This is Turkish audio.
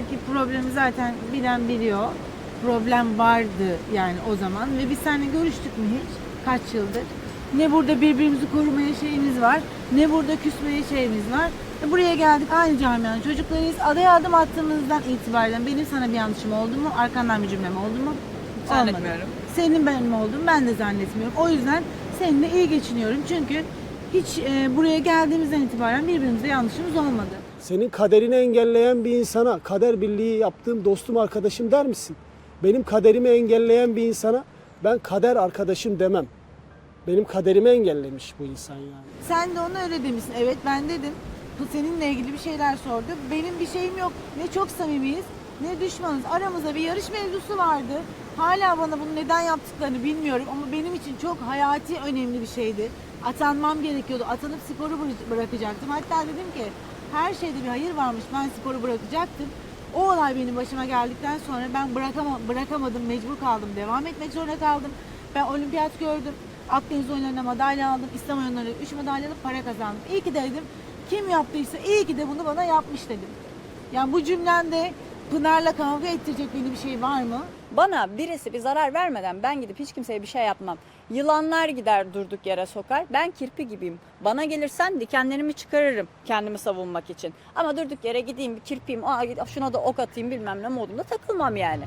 aramızdaki problemi zaten bilen biliyor. Problem vardı yani o zaman ve biz seninle görüştük mü hiç? Kaç yıldır? Ne burada birbirimizi korumaya şeyimiz var, ne burada küsmeye şeyimiz var. E, Buraya geldik aynı camianın çocuklarıyız. Adaya adım attığımızdan itibaren benim sana bir yanlışım oldu mu? Arkandan bir cümlem oldu mu? Olmadı. Zannetmiyorum. Senin benim olduğumu ben de zannetmiyorum. O yüzden seninle iyi geçiniyorum. Çünkü hiç e, buraya geldiğimizden itibaren birbirimize yanlışımız olmadı. Senin kaderini engelleyen bir insana kader birliği yaptığım dostum arkadaşım der misin? Benim kaderimi engelleyen bir insana ben kader arkadaşım demem. Benim kaderimi engellemiş bu insan yani. Sen de ona öyle demişsin. Evet ben dedim. Bu seninle ilgili bir şeyler sordu. Benim bir şeyim yok. Ne çok samimiyiz ne düşmanız. Aramızda bir yarış mevzusu vardı. Hala bana bunu neden yaptıklarını bilmiyorum ama benim için çok hayati önemli bir şeydi. Atanmam gerekiyordu. Atanıp sporu bıra- bırakacaktım. Hatta dedim ki her şeyde bir hayır varmış. Ben sporu bırakacaktım. O olay benim başıma geldikten sonra ben bırakama, bırakamadım, mecbur kaldım. Devam etmek zorunda kaldım. Ben olimpiyat gördüm. Akdeniz oyunlarına madalya aldım. İslam oyunları 3 madalya alıp para kazandım. İyi ki de dedim. Kim yaptıysa iyi ki de bunu bana yapmış dedim. Yani bu cümlemde Pınar'la kavga ettirecek beni bir şey var mı? Bana birisi bir zarar vermeden ben gidip hiç kimseye bir şey yapmam. Yılanlar gider durduk yere sokar. Ben kirpi gibiyim. Bana gelirsen dikenlerimi çıkarırım kendimi savunmak için. Ama durduk yere gideyim bir kirpiyim, aa, şuna da ok atayım bilmem ne modunda takılmam yani.